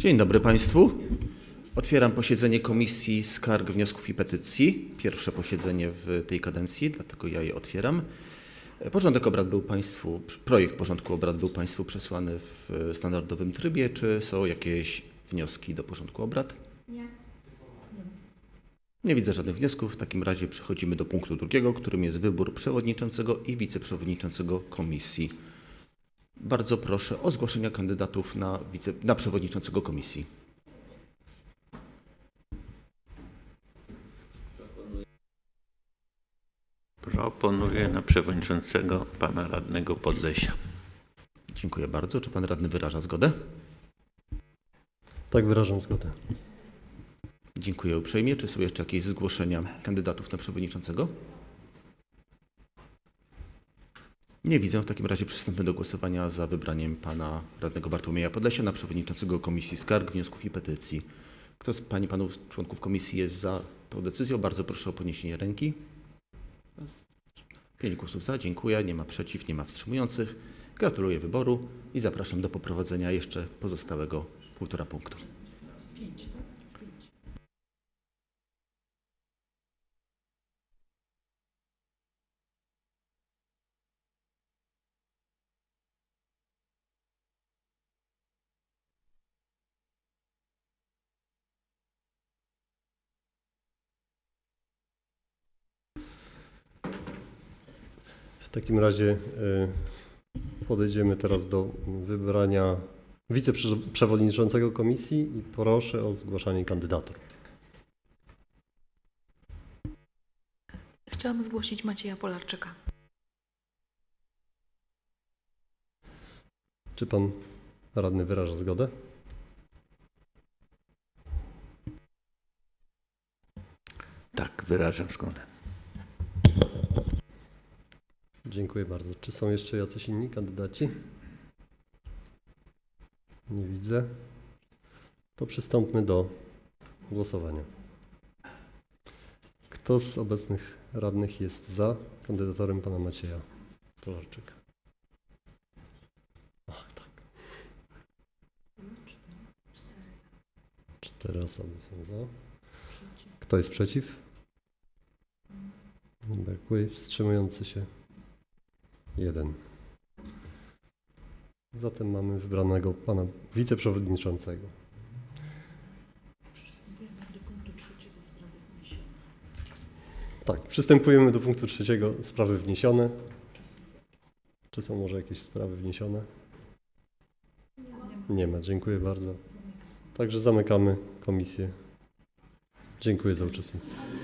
Dzień dobry Państwu. Otwieram posiedzenie Komisji Skarg, Wniosków i Petycji. Pierwsze posiedzenie w tej kadencji, dlatego ja je otwieram. Porządek obrad był Państwu, projekt porządku obrad był Państwu przesłany w standardowym trybie. Czy są jakieś wnioski do porządku obrad? Nie. Nie widzę żadnych wniosków. W takim razie przechodzimy do punktu drugiego, którym jest wybór przewodniczącego i wiceprzewodniczącego komisji. Bardzo proszę o zgłoszenia kandydatów na, wice, na przewodniczącego komisji. Proponuję na przewodniczącego pana radnego Podlesia. Dziękuję bardzo. Czy pan radny wyraża zgodę? Tak, wyrażam zgodę. Dziękuję uprzejmie. Czy są jeszcze jakieś zgłoszenia kandydatów na przewodniczącego? Nie widzę. W takim razie przystąpmy do głosowania za wybraniem pana radnego Bartłomieja Podlesia na przewodniczącego Komisji Skarg, Wniosków i Petycji. Kto z pań i panów członków komisji jest za tą decyzją? Bardzo proszę o podniesienie ręki. Pięć głosów za. Dziękuję. Nie ma przeciw, nie ma wstrzymujących. Gratuluję wyboru i zapraszam do poprowadzenia jeszcze pozostałego półtora punktu. W takim razie y, podejdziemy teraz do wybrania wiceprzewodniczącego komisji i proszę o zgłaszanie kandydatur. Chciałam zgłosić Macieja Polarczyka. Czy pan radny wyraża zgodę? Tak, wyrażam zgodę. Dziękuję bardzo. Czy są jeszcze jacyś inni kandydaci? Nie widzę. To przystąpmy do głosowania. Kto z obecnych radnych jest za kandydatorem pana Macieja Polarczyka? Ach, tak. Cztery osoby są za. Kto jest przeciw? Brakuje. Wstrzymujący się. Jeden. Zatem mamy wybranego pana wiceprzewodniczącego. Tak, przystępujemy do punktu trzeciego. Sprawy wniesione. Czy są może jakieś sprawy wniesione? Nie ma. Dziękuję bardzo. Także zamykamy komisję. Dziękuję za uczestnictwo.